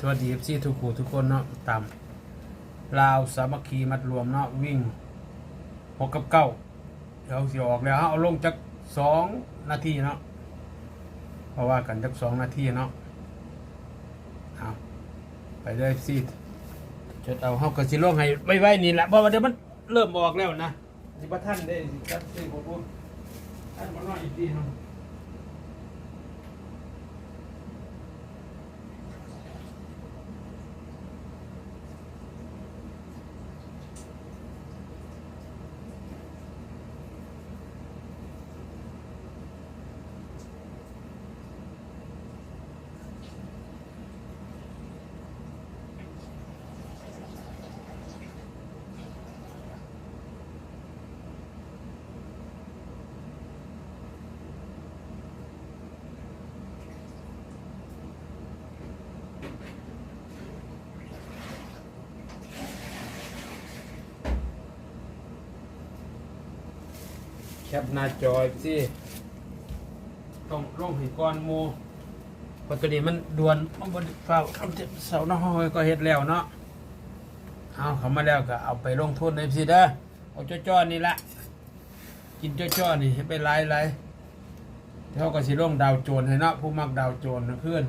สวัสดีซีทุกคู่ทุกคนเนาะตามลาวสามัคคีมัดรวมเนาะวิ่งหกกับเก้าเดี๋ยวสิออกแล้วเอาลงจักสองนาทีเนาะเพราะว่ากันจักสองนาทีเนาะเอาไปเลยซีจดเอาเฮาก็สิลงให้ไว้ๆนี่แหละเพราะว่าเดี๋ยวมันเริ่มออกแล้วนะสิบท่านได้สิครับสิผมพูดท่านบ่น้อยอีกทีเนาะ แคปหน้าจอยสิต้องลงให้ก่อนหมูเพราะตัวนี้มันด่วนมันบนฝ้าคำเจ็บเสาหน้าห้อยก็เฮ็ดแล้วเนาะเอาเขามาแล้วก็เอาไปลงทุนในสิเด้อเอาจ้อๆนี่ละกินจ้อๆนี่ให้ไปไล่ไล่เท่ากับสิลงดาวโจรให้เนาะผู้มักดาวโจรนะเพื่อน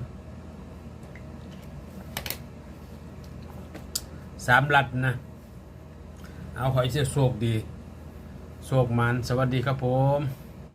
สามหลัดนะ เอาขอให้เสียโชคดี โชคมัน สวัสดีครับผม